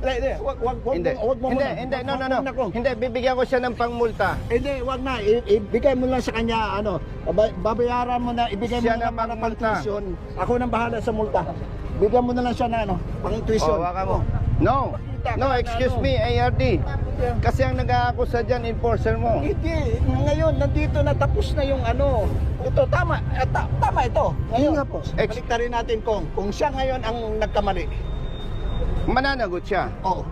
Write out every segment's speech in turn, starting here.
Hindi, hindi, wag, wag, wag, Hindi. wag mo Hindi, muna. hindi, no, no, no. Hindi, bibigyan ko siya ng pangmulta. Hindi, wag na. I- ibigay mo lang sa kanya, ano, baba- babayaran mo na, ibigay Siya mo na na para pang magmulta. tuition. Ako nang bahala sa multa. Bigyan mo na lang siya na, ano, pang tuition. Oh, waka mo. No. No, excuse me, ARD. Kasi ang nag-aakusa dyan, enforcer mo. Hindi, ngayon, nandito na tapos na yung ano. Ito, tama, ta- tama ito. Ngayon, nga po. Ex- baliktarin natin kung, kung siya ngayon ang nagkamali. Mananagot siya. Oo.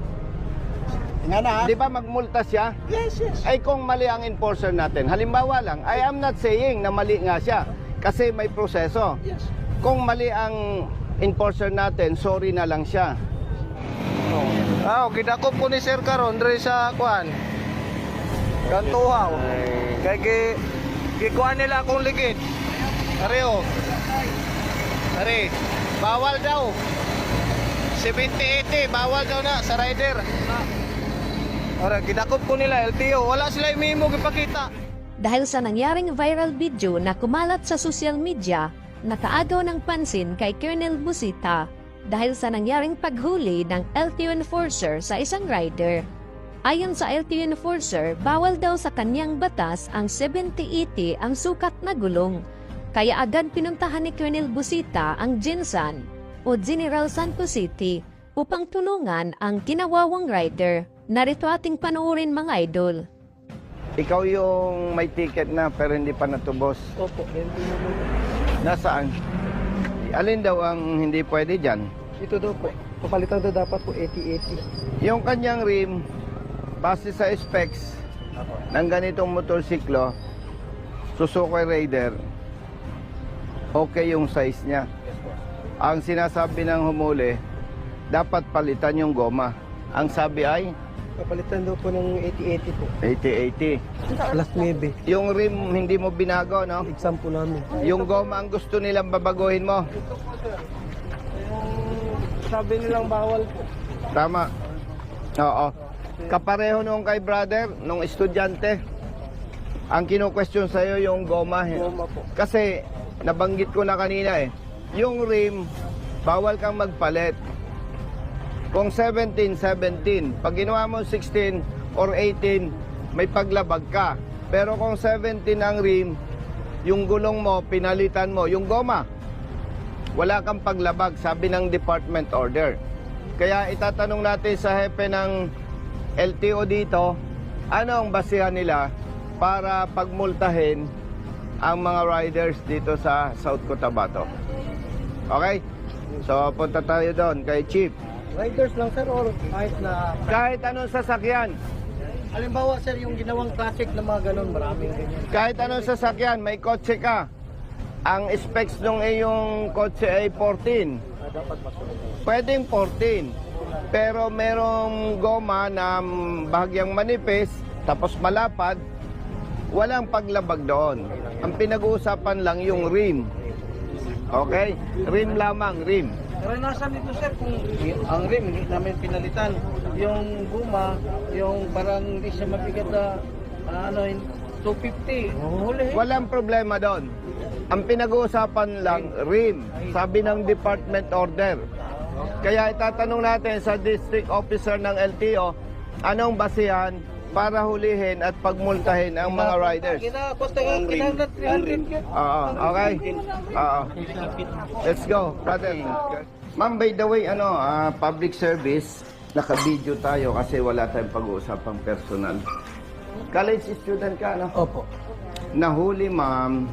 Nga na? Di ba magmulta siya? Yes, yes. Ay kung mali ang enforcer natin, halimbawa lang, I am not saying na mali nga siya kasi may proseso. Yes. Kung mali ang enforcer natin, sorry na lang siya. Ah, oh, gidakop ko ni Sir karon diri sa kuan. Kantuhaw. Kay gi gikuan nila akong ligid. Are oh. Are. Bawal daw. 70-80, bawal daw na sa rider. Ora, gidakop ko nila LTO. Wala sila imimo gipakita. Dahil sa nangyaring viral video na kumalat sa social media, nakaagaw ng pansin kay Colonel Busita dahil sa nangyaring paghuli ng LTO enforcer sa isang rider. Ayon sa LTO enforcer, bawal daw sa kanyang batas ang 70-80 ang sukat na gulong. Kaya agad pinuntahan ni Colonel Busita ang Jinsan o General Santos City upang tulungan ang kinawawang rider. Narito ating panoorin mga idol. Ikaw yung may ticket na pero hindi pa natubos. Opo, Nasaan? Alin daw ang hindi pwede dyan? Ito daw po. Papalitan daw dapat po 80-80. Yung kanyang rim, base sa specs ng ganitong motorsiklo, Suzuki Raider, okay yung size niya. Ang sinasabi ng humuli, dapat palitan yung goma. Ang sabi ay Papalitan daw po ng 80-80 po. 80-80. Plus 9. Yung rim hindi mo binago, no? Exam po namin. Yung goma ang gusto nilang babaguhin mo. Sabi nilang bawal po. Tama. Oo. Kapareho nung kay brother, nung estudyante. Ang kino-question sa'yo yung goma. Goma po. Kasi, nabanggit ko na kanina eh, yung rim, bawal kang magpalit. Kung 17, 17. Pag ginawa mo 16 or 18, may paglabag ka. Pero kung 17 ang rim, yung gulong mo, pinalitan mo, yung goma, wala kang paglabag, sabi ng department order. Kaya itatanong natin sa hepe ng LTO dito, ano ang basihan nila para pagmultahin ang mga riders dito sa South Cotabato. Okay? So, punta tayo doon kay Chief. Riders lang sir or kahit na Kahit anong sasakyan, Halimbawa sir yung ginawang classic na mga ganun maraming ganyan. kahit anong sasakyan, may kotse ka. Ang specs ng iyong kotse ay 14. Ah. Pwedeng 14. Pero merong goma na bahagyang manipis, tapos malapad, walang paglabag doon. Ang pinag-uusapan lang yung rim. Okay? Rim lamang, rim. Karanasan nito sir kung ang rim hindi namin pinalitan. Yung guma, yung parang hindi siya mabigat na ah, ano yun, 250. Huli. Walang problema doon. Ang pinag-uusapan lang, rim. Sabi ng department order. Kaya itatanong natin sa district officer ng LTO, anong basihan para hulihin at pagmultahin ang mga riders. Kinakosta ka, kinahanglan 300 yun. Oo, okay? Oo. Let's go, brother. Ma'am, by the way, ano, ah, public service, naka-video tayo kasi wala tayong pag-uusapang personal. College student ka, no? Opo. Nahuli, ma'am,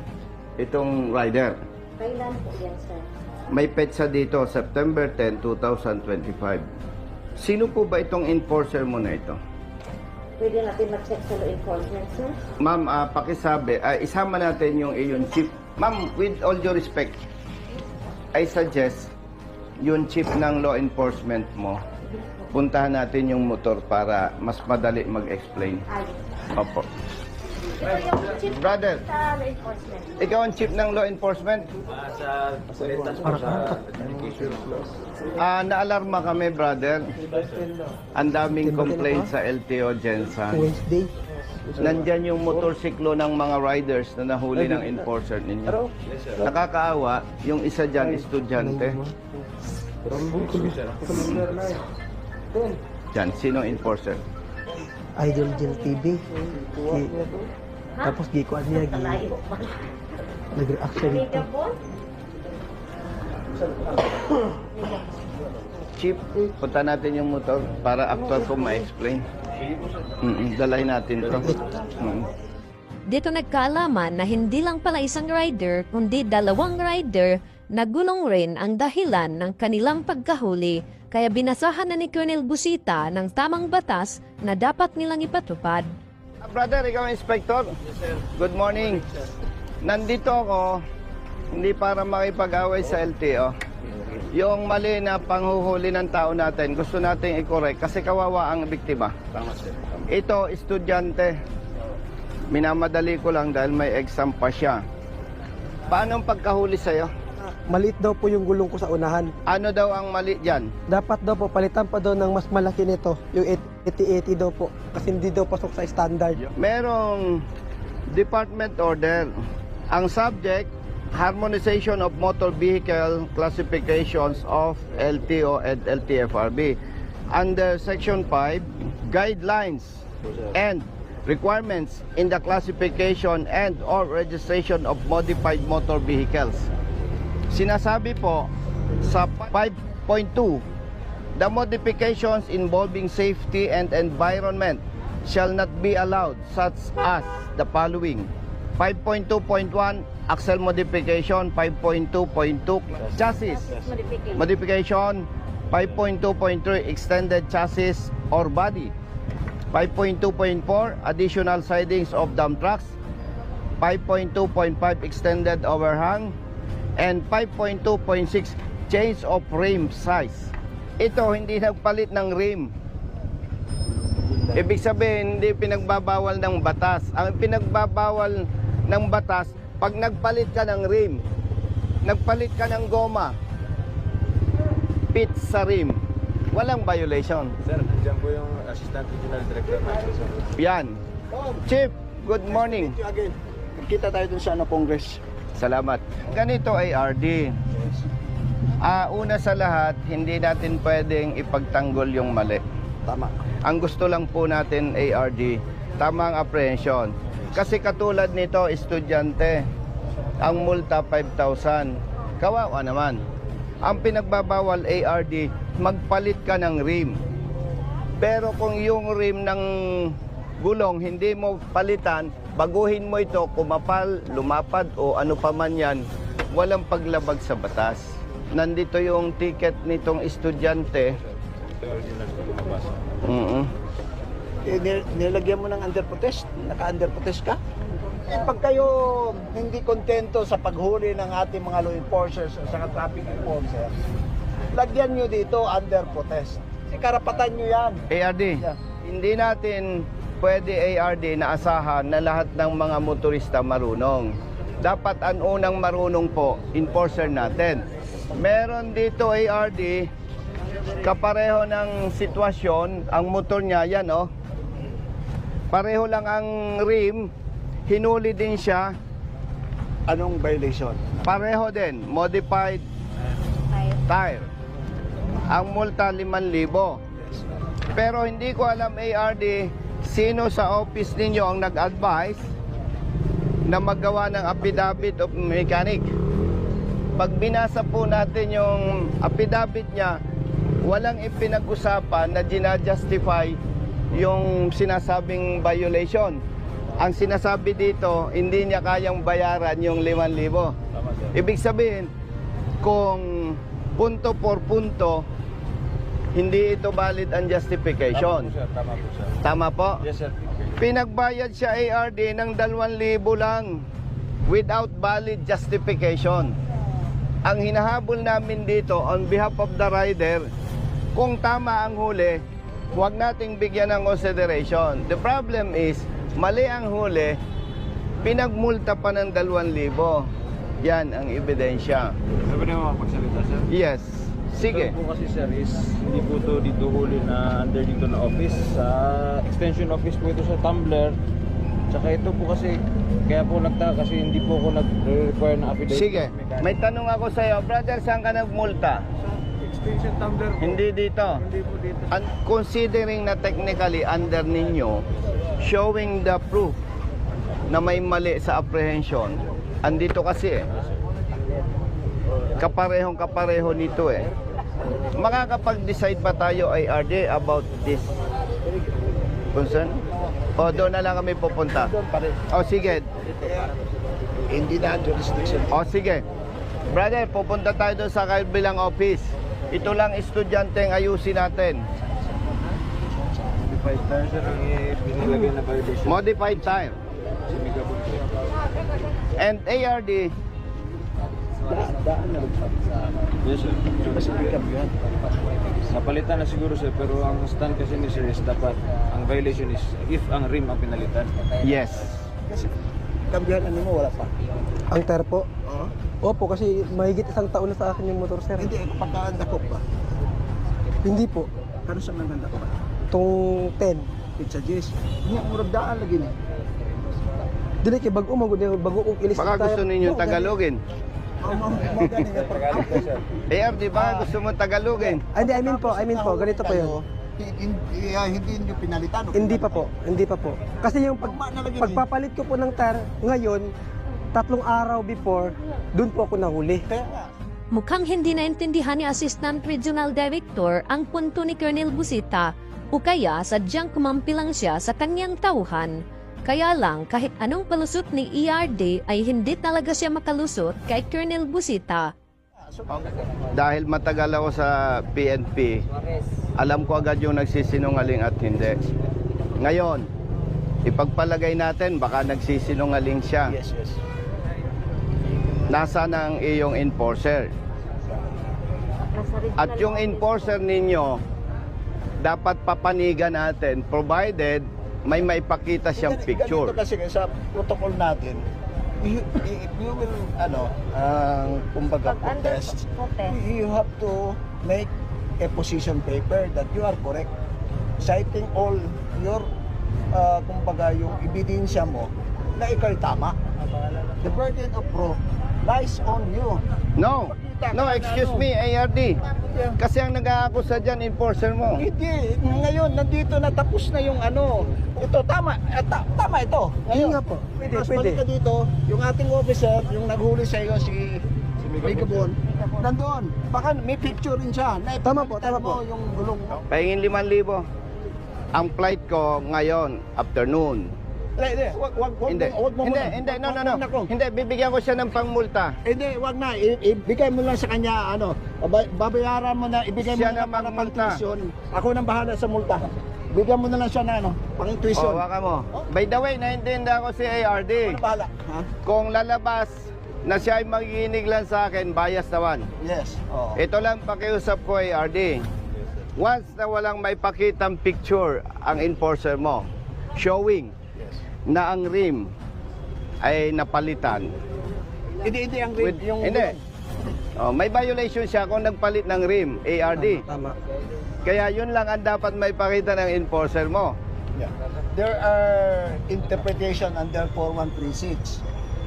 itong rider. Kailan po yan, sir? May petsa dito, September 10, 2025. Sino po ba itong enforcer mo na ito? Pwede natin mag-check sa law enforcement, sir? Ma'am, ah, pakisabi, ah, isama natin yung iyong chief. Ma'am, with all due respect, I suggest yung chief ng law enforcement mo, puntahan natin yung motor para mas madali mag-explain. Opo. Brother, ikaw ang chief ng law enforcement? Ah, naalarma kami, brother. Ang daming complaint sa LTO Jensen. Nandyan yung motorsiklo ng mga riders na nahuli ng enforcer ninyo. Nakakaawa, yung isa dyan, estudyante. natin. Yan, sino enforcer? Idol Jill TV. Tapos gikuan niya, gi, Kalayo pa. nag-react siya dito. Chief, punta natin yung motor para actual ko ma-explain. Mm dalahin natin to. Mm. Dito nagkaalaman na hindi lang pala isang rider kundi dalawang rider na gulong rin ang dahilan ng kanilang pagkahuli kaya binasahan na ni Colonel Busita ng tamang batas na dapat nilang ipatupad. Ah, Brother, ikaw inspector? Good morning. Nandito ako, hindi para makipag-away sa LTO. Yung mali na panghuhuli ng tao natin, gusto nating i-correct kasi kawawa ang biktima. Ito, estudyante. Minamadali ko lang dahil may exam pa siya. Paano ang pagkahuli sa'yo? Maliit daw po yung gulong ko sa unahan. Ano daw ang mali dyan? Dapat daw po, palitan pa daw ng mas malaki nito. Yung 80-80 daw po. Kasi hindi daw pasok sa standard. merong department order. Ang subject, harmonization of motor vehicle classifications of LTO and LTFRB. Under Section 5, guidelines and requirements in the classification and or registration of modified motor vehicles. Sinasabi po sa 5.2 The modifications involving safety and environment shall not be allowed such as the following. 5.2.1 axle modification, 5.2.2 chassis Modification. modification, 5.2.3 extended chassis or body, 5.2.4 additional sidings of dump trucks, 5.2.5 extended overhang, and 5.2.6 change of rim size. Ito hindi nagpalit ng rim. Ibig sabihin, hindi pinagbabawal ng batas. Ang pinagbabawal ng batas, pag nagpalit ka ng rim, nagpalit ka ng goma, pit sa rim, walang violation. Sir, dyan po yung Assistant Regional Director. Yan. Chief, good morning. Again, kita tayo dun sa ano, Congress. Salamat. Ganito ay RD. Ah, una sa lahat, hindi natin pwedeng ipagtanggol yung mali. Tama. Ang gusto lang po natin ARD, tamang apprehension. Kasi katulad nito, estudyante, ang multa 5,000. Kawawa naman. Ang pinagbabawal ARD, magpalit ka ng rim. Pero kung yung rim ng gulong hindi mo palitan, baguhin mo ito, kumapal, lumapad o ano pa man yan, walang paglabag sa batas. Nandito yung ticket nitong estudyante. Mm Eh, nil- nilagyan mo ng under protest, naka-under protest ka. Eh, pag kayo hindi kontento sa paghuli ng ating mga law enforcers o sa traffic enforcers, lagyan nyo dito under protest. Kasi karapatan nyo yan. ARD, Yeah. hindi natin pwede ARD na asahan na lahat ng mga motorista marunong. Dapat ang unang marunong po, enforcer natin. Meron dito ARD, kapareho ng sitwasyon, ang motor niya, yan oh. Pareho lang ang rim, hinuli din siya, Anong violation? pareho din, modified tire. Ang multa 5,000. Pero hindi ko alam ARD sino sa office ninyo ang nag-advise na maggawa ng affidavit of mechanic. Pag binasa po natin yung affidavit niya, walang ipinag-usapan na ginajustify yung sinasabing violation. Ang sinasabi dito, hindi niya kayang bayaran yung 5,000. Ibig sabihin, kung punto por punto, hindi ito valid ang justification. Sir, tama po, sir. Tama po? Yes, sir. Pinagbayad siya ARD ng 2,000 lang without valid justification. Ang hinahabol namin dito on behalf of the rider, kung tama ang huli, huwag nating bigyan ng consideration. The problem is, mali ang huli, pinagmulta pa ng 2,000. Yan ang ebidensya. Pwede mo makapagsalita, sir? Yes. Sige. Ito po kasi, sir, is hindi po ito dito huli na under dito na office. Sa extension office po ito sa Tumblr. Tsaka ito po kasi, kaya po nagtaka kasi hindi po ako nag-require ng affidavit. Sige. May tanong ako sa iyo, brother, saan ka nagmulta? suspension tumbler po. Hindi dito. Hindi po dito. And considering na technically under ninyo, showing the proof na may mali sa apprehension, andito kasi eh. Kaparehong kapareho nito eh. Makakapag-decide ba tayo IRD about this concern? O doon na lang kami pupunta? O sige, Hindi na jurisdiction. o sige. Brother, pupunta tayo doon sa kabilang office. Ito lang estudyante ang ayusin natin. Modified tire sir ang binilagay na violation. Modified tire. And ARD, Daan, daan na sa ano. Yes sir. Kasi pick up. Napalitan na siguro sir pero ang stand kasi ni sir is dapat ang violation is if ang rim ang pinalitan. yes. Kasi kambihan ano mo, wala pa. Ang tire po. Oo. Opo, kasi mahigit isang taon na sa akin yung motor, sir. Hindi, pagkaanda ko pa. Hindi po. Kano sa mga ko pa? Itong 10. Pizza Jess. Hindi, murag daan lagi ni. Dili kay bago mo, bago kong ilis Baka gusto ninyo Tagalogin. Na pag ARD, baka gusto mo Tagalogin. Ah, Hindi, I mean po, I mean po, ganito po yun. Hindi, hindi nyo pinalitan. o Hindi pa po, hindi pa po. Kasi yung pag, ni. pagpapalit ko po ng tire ngayon, tatlong araw before, dun po ako nahuli. Kaya nga, Mukhang hindi naintindihan ni Assistant Regional Director ang punto ni Colonel Busita o kaya sadyang kumampi lang siya sa kanyang tauhan. Kaya lang kahit anong palusot ni ERD ay hindi talaga siya makalusot kay Colonel Busita. Dahil matagal ako sa PNP, alam ko agad yung nagsisinungaling at hindi. Ngayon, ipagpalagay natin, baka nagsisinungaling siya. yes, yes. Nasa ng iyong enforcer. At yung enforcer ninyo, dapat papanigan natin provided may maipakita siyang Ganito- picture. Ganito kasi sa protocol natin, you, if you will, ano, ang kumbaga Pag under protest, protest. you have to make a position paper that you are correct. Citing all your, uh, kumbaga, yung ebidensya mo na ikaw ay tama. The burden of proof lies on you. No, no, excuse me, ARD. Kasi ang nag-aakusa dyan, enforcer mo. Hindi, ngayon nandito na tapos na yung ano. Ito tama, eh, ta- tama ito. Ngayon, nga po. Pwede, Tapos pwede. balik ka dito, yung ating officer, yung naghuli sa iyo si si Megabon, nandoon. Baka may picture rin siya. Na Tama po, tama mo po. Yung gulong. Pahingin 5,000. Ang flight ko ngayon, afternoon. Hindi, hindi, wag, wag, wag, Hindi, wag hindi, hindi, no, no, no. Hindi, bibigyan ko siya ng pangmulta. Hindi, wag na. Ibigay mo lang sa kanya, ano, baba- babayaran mo na, ibigay Siya mo na para pang-tuition. Ako nang bahala sa multa. Bigyan mo na lang siya na, ano, pang-tuition. O, waka mo. By the way, naintindihan ko si ARD. Na bahala. Ha? Kung lalabas na siya ay magiginig lang sa akin, bias naman. Yes. Oo. Ito lang pakiusap ko ARD. Once na walang may pakitang picture ang enforcer mo, showing na ang rim ay napalitan. Hindi, hindi ang With, yung hindi. Oh, may violation siya kung nagpalit ng rim, ARD. Tama. Kaya yun lang ang dapat may pakita ng enforcer mo. Yeah. There are interpretation under 4136.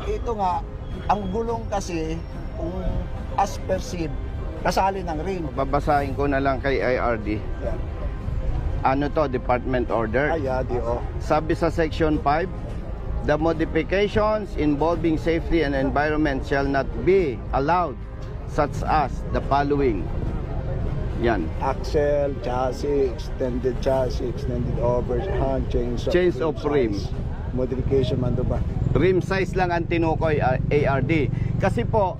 Ito nga, ang gulong kasi, kung as perceived, kasali ng ring. Babasahin ko na lang kay IRD. Yeah. Ano to, department order? Ay, ah, di oh. Sabi sa section 5, the modifications involving safety and environment shall not be allowed such as the following. Yan. Axle, chassis, extended chassis, extended overhang, chains of, Chains of rim. size, Modification man ba? Rim size lang ang tinukoy ah, ARD. Kasi po,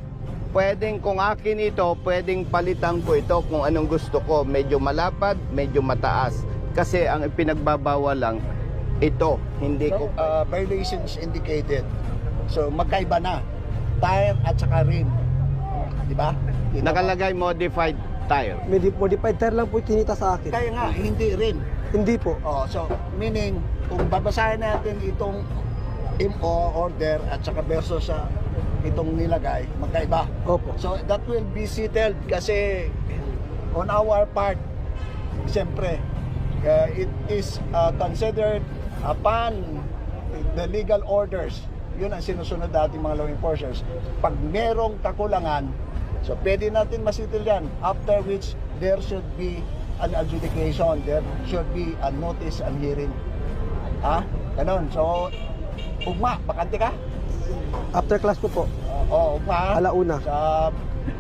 pwedeng kung akin ito, pwedeng palitan ko ito kung anong gusto ko. Medyo malapad, medyo mataas. Kasi ang pinagbabawal lang, ito, hindi ko Uh, violations indicated. So, magkaiba na. Tire at saka rim. Di ba? Nakalagay modified tire. Modi- Modified tire lang po tinita sa akin. Kaya nga, hindi rin. Hindi po. Oh, so meaning kung babasahin natin itong MO order at saka versus sa itong nilagay, magkaiba. Opo. So that will be settled kasi on our part, siyempre, uh, it is uh, considered upon the legal orders. Yun ang sinusunod natin mga law enforcers. Pag merong kakulangan, so pwede natin masitil yan. After which, there should be an adjudication, there should be a notice and hearing. Ha? Ganon. So, ugma, bakante ka? After class ko po, Oo, oh, ugma. ha? alauna. Sa,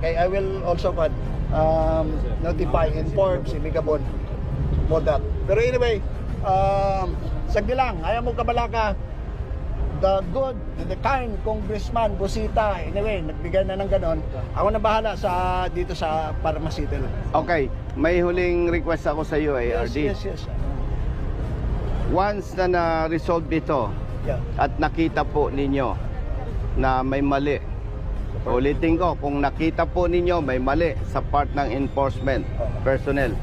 kay I will also what, um, notify, inform si Migabon for that. Pero anyway, um, sagdi lang, ayaw mo kabalaka, the good, the kind congressman Busita, anyway, nagbigay na ng ganon. Ako na bahala sa dito sa Parmasite lang. Okay, may huling request ako sa iyo, ARD. Yes, yes, yes. Once na na-resolve ito Yeah. at nakita po ninyo na may mali, ulitin ko, kung nakita po ninyo may mali sa part ng enforcement personnel,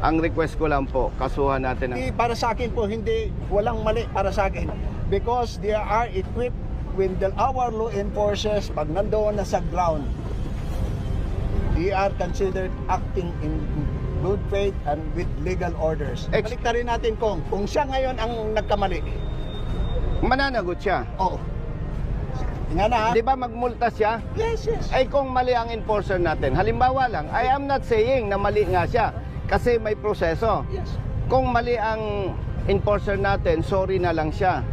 ang request ko lang po, kasuhan natin ang Hindi para sa akin po, hindi, walang mali para sa akin. Because they are equipped with the, our law enforcers pag nandoon na sa ground. They are considered acting in good faith and with legal orders. Ex- Balik na rin natin kung, kung siya ngayon ang nagkamali. mananagot siya. Oo. Nga na? Di ba magmulta siya? Yes, yes. Ay kung mali ang enforcer natin, halimbawa lang, I am not saying na mali nga siya kasi may proseso. Yes. Kung mali ang enforcer natin, sorry na lang siya.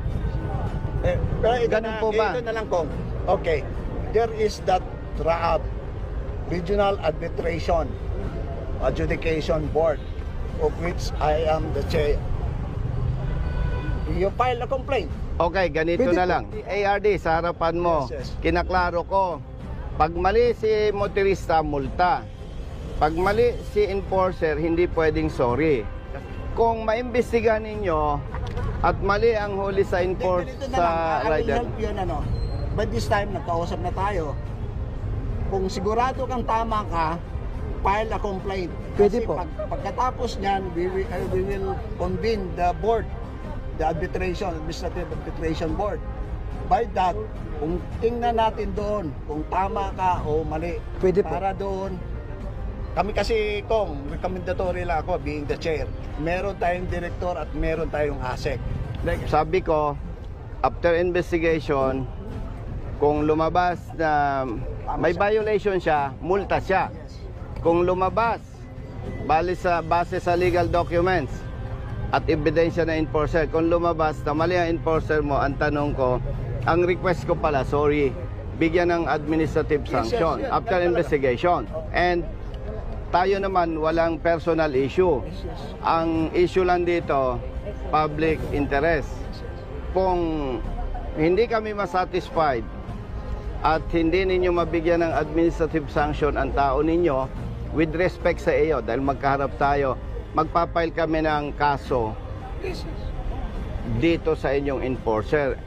Eh, pero ito Ganun na, po ba? Ito na lang kung, okay, there is that RAAB, Regional Arbitration Adjudication Board, of which I am the chair. You file a complaint. Okay, ganito Pwede na lang. ARD, sa harapan mo, Yes, yes. kinaklaro ko, pag mali si motorista, multa. Pag mali si enforcer, hindi pwedeng sorry. Kung maimbestigahan ninyo at mali ang huli sa enforce sa lang. Will rider, help you, ano. But this time, nagkausap na tayo. Kung sigurado kang tama ka, file a complaint. Pwede Kasi po. Pag, pagkatapos niyan, we will, uh, we will convene the board, the arbitration, administrative arbitration board. By that, kung tingnan natin doon, kung tama ka o mali, Pwede po. para doon, kami kasi, kung recommendatory lang ako, being the chair, meron tayong director at meron tayong ASEC. Like, sabi ko, after investigation, kung lumabas na may violation siya, multa siya. Kung lumabas, bali sa, base sa legal documents at ebidensya na enforcer, kung lumabas na mali ang enforcer mo, ang tanong ko, ang request ko pala, sorry, bigyan ng administrative Yes, yes, sanction yes. after investigation. And tayo naman walang personal issue. Ang issue lang dito, public interest. Kung hindi kami masatisfied at hindi ninyo mabigyan ng administrative sanction ang tao ninyo, with respect sa iyo, dahil magkaharap tayo, magpapile kami ng kaso dito sa inyong enforcer.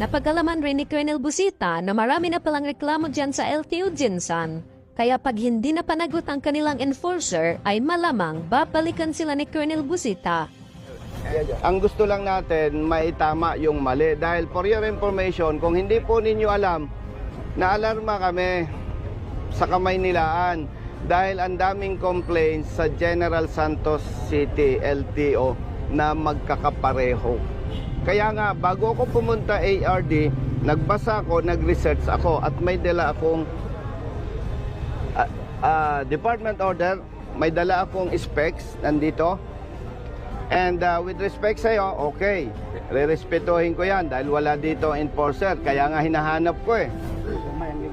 Napagalaman rin ni Colonel Busita na marami na palang reklamo dyan sa LTO Jinsan. Kaya pag hindi na panagot ang kanilang enforcer, ay malamang babalikan sila ni Colonel Busita. Ang gusto lang natin, maitama yung mali. Dahil for your information, kung hindi po ninyo alam, naalarma kami sa kamay nilaan dahil ang daming complaints sa General Santos City LTO na magkakapareho. Kaya nga, bago ako pumunta ARD, nagbasa ako, nag-research ako at may dala akong ah, ah, department order, may dala akong specs nandito. And uh, with respect sa iyo, okay. Rerespetuhin ko 'yan dahil wala dito enforcer, kaya nga hinahanap ko eh.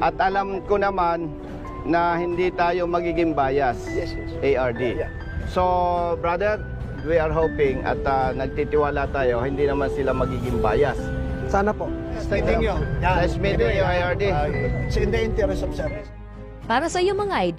At alam ko naman na hindi tayo magiging bias, Yes, yes. ARD. Yeah. So, brother, we are hoping at uh, nagtitiwala tayo, hindi naman sila magiging bias. Sana po. Meeting you. Nice meeting you, IRD. Uh, it's in the interest of service. Para sa iyo mga idol,